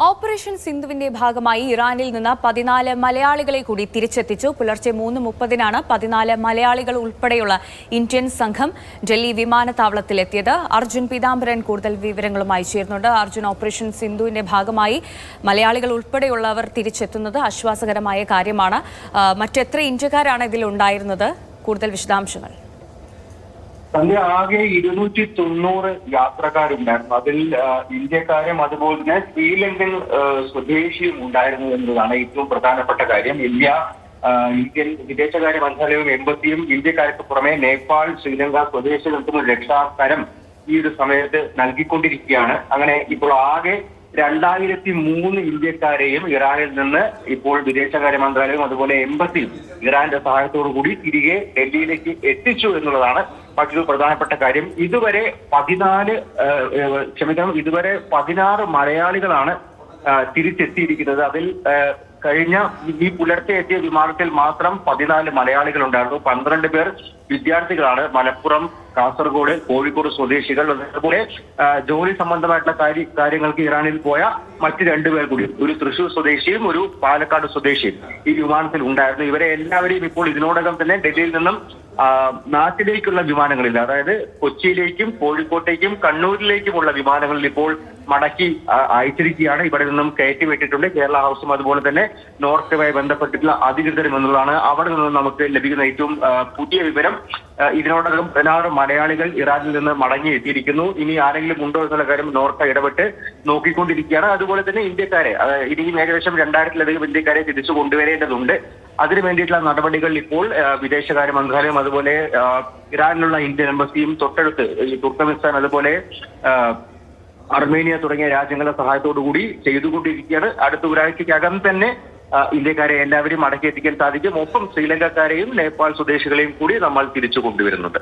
Operation സിന്ധുവിന്റെ ഭാഗമായി ഇറാനിൽ നിന്ന് പതിനാല് മലയാളികളെ കൂടി തിരിച്ചെത്തിച്ചു. പുലർച്ചെ മൂന്ന് മുപ്പതിനാണ് പതിനാല് മലയാളികൾ ഉൾപ്പെടെയുള്ള ഇന്ത്യൻ സംഘം ഡൽഹി വിമാനത്താവളത്തിലെത്തിയത്. അർജുൻ പീതാംബരൻ കൂടുതൽ വിവരങ്ങളുമായി ചേർന്നുണ്ട് അർജുൻ ഓപ്പറേഷൻ സിന്ധുവിന്റെ ഭാഗമായി മലയാളികൾ ഉൾപ്പെടെയുള്ളവർ തിരിച്ചെത്തുന്നത് ആശ്വാസകരമായ കാര്യമാണ്. മറ്റെത്ര ഇന്ത്യക്കാരാണ് ഇതിൽ ഉണ്ടായിരുന്നത്? കൂടുതൽ വിശദാംശങ്ങൾ. സന്ധ്യ ആകെ ഇരുന്നൂറ്റി തൊണ്ണൂറ് യാത്രക്കാരുണ്ടായിരുന്നു. അതിൽ ഇന്ത്യക്കാരും അതുപോലെ തന്നെ ശ്രീലങ്കൻ സ്വദേശിയും ഉണ്ടായിരുന്നു എന്നതാണ് ഏറ്റവും പ്രധാനപ്പെട്ട കാര്യം. ഇന്ത്യ ഇന്ത്യൻ വിദേശകാര്യ മന്ത്രാലയവും എംബസിയും ഇന്ത്യക്കാർക്ക് പുറമെ നേപ്പാൾ ശ്രീലങ്ക സ്വദേശികൾക്കും രക്ഷാകരം ഈ ഒരു സമയത്ത് നൽകിക്കൊണ്ടിരിക്കുകയാണ്. അങ്ങനെ ഇപ്പോൾ ആകെ രണ്ടായിരത്തി മൂന്ന് ഇന്ത്യക്കാരെയും ഇറാനിൽ നിന്ന് ഇപ്പോൾ വിദേശകാര്യ മന്ത്രാലയം അതുപോലെ എംബസിൽ ഇറാന്റെ സഹായത്തോടു കൂടി തിരികെ ഡൽഹിയിലേക്ക് എത്തിച്ചു എന്നുള്ളതാണ് മറ്റൊരു പ്രധാനപ്പെട്ട കാര്യം. ഇതുവരെ പതിനാല് ക്ഷമിക്കണം ഇതുവരെ പതിനാറ് മലയാളികളാണ് തിരിച്ചെത്തിയിരിക്കുന്നത്. അതിൽ കഴിഞ്ഞ ഈ പുലർച്ചെ എത്തിയ വിമാനത്തിൽ മാത്രം പതിനാല് മലയാളികൾ ഉണ്ടായിരുന്നു പന്ത്രണ്ട് പേർ വിദ്യാർത്ഥികളാണ്. മലപ്പുറം കാസർഗോഡ് കോഴിക്കോട് സ്വദേശികൾ അതേപോലെ ജോലി സംബന്ധമായിട്ടുള്ള കാര്യ കാര്യങ്ങൾക്ക് ഇറാനിൽ പോയ മറ്റ് രണ്ടുപേർ കൂടി. ഒരു തൃശൂർ സ്വദേശിയും ഒരു പാലക്കാട് സ്വദേശിയും ഈ വിമാനത്തിൽ ഉണ്ടായിരുന്നു. ഇവരെ എല്ലാവരെയും ഇപ്പോൾ ഇതിനോടകം തന്നെ ഡൽഹിയിൽ നിന്നും നാട്ടിലേക്കുള്ള വിമാനങ്ങളിൽ അതായത് കൊച്ചിയിലേക്കും കോഴിക്കോട്ടേക്കും കണ്ണൂരിലേക്കുമുള്ള വിമാനങ്ങളിൽ ഇപ്പോൾ മടക്കി അയച്ചിരിക്കുകയാണ്. ഇവിടെ നിന്നും കയറ്റി വിട്ടിട്ടുണ്ട് കേരള ഹൗസും. അതുപോലെ തന്നെ നോർത്തുമായി ബന്ധപ്പെട്ടിട്ടുള്ള അധികൃതരും എന്നുള്ളതാണ് അവിടെ നിന്നും നമുക്ക് ലഭിക്കുന്ന ഏറ്റവും പുതിയ വിവരം. ഇതിനോടകം പതിനാറ് മലയാളികൾ ഇറാനിൽ നിന്ന് മടങ്ങി എത്തിയിരിക്കുന്നു. ഇനി ആരെങ്കിലും ഉണ്ടോ എന്നുള്ള കാര്യം നോർക്ക ഇടപെട്ട് നോക്കിക്കൊണ്ടിരിക്കുകയാണ്. അതുപോലെ തന്നെ ഇന്ത്യക്കാരെ ഇനിയും ഏകദേശം രണ്ടായിരത്തിലധികം ഇന്ത്യക്കാരെ തിരിച്ചു കൊണ്ടുവരേണ്ടതുണ്ട്. അതിനു വേണ്ടിയിട്ടുള്ള നടപടികൾ ഇപ്പോൾ വിദേശകാര്യ മന്ത്രാലയം അതുപോലെ ഇറാനിലുള്ള ഇന്ത്യൻ എംബസിയും തൊട്ടടുത്ത് ഈ തുർക്കമിസ്ഥാൻ അതുപോലെ അർമേനിയ തുടങ്ങിയ രാജ്യങ്ങളുടെ സഹായത്തോടു കൂടി ചെയ്തുകൊണ്ടിരിക്കുകയാണ്. അടുത്ത ഒരാഴ്ചക്കകം തന്നെ ഇന്ത്യക്കാരെ എല്ലാവരും മടക്കി എത്തിക്കാൻ സാധിക്കും. ഒപ്പം ശ്രീലങ്കക്കാരെയും നേപ്പാൾ സ്വദേശികളെയും കൂടി നമ്മൾ തിരിച്ചു കൊണ്ടുവരുന്നുണ്ട്.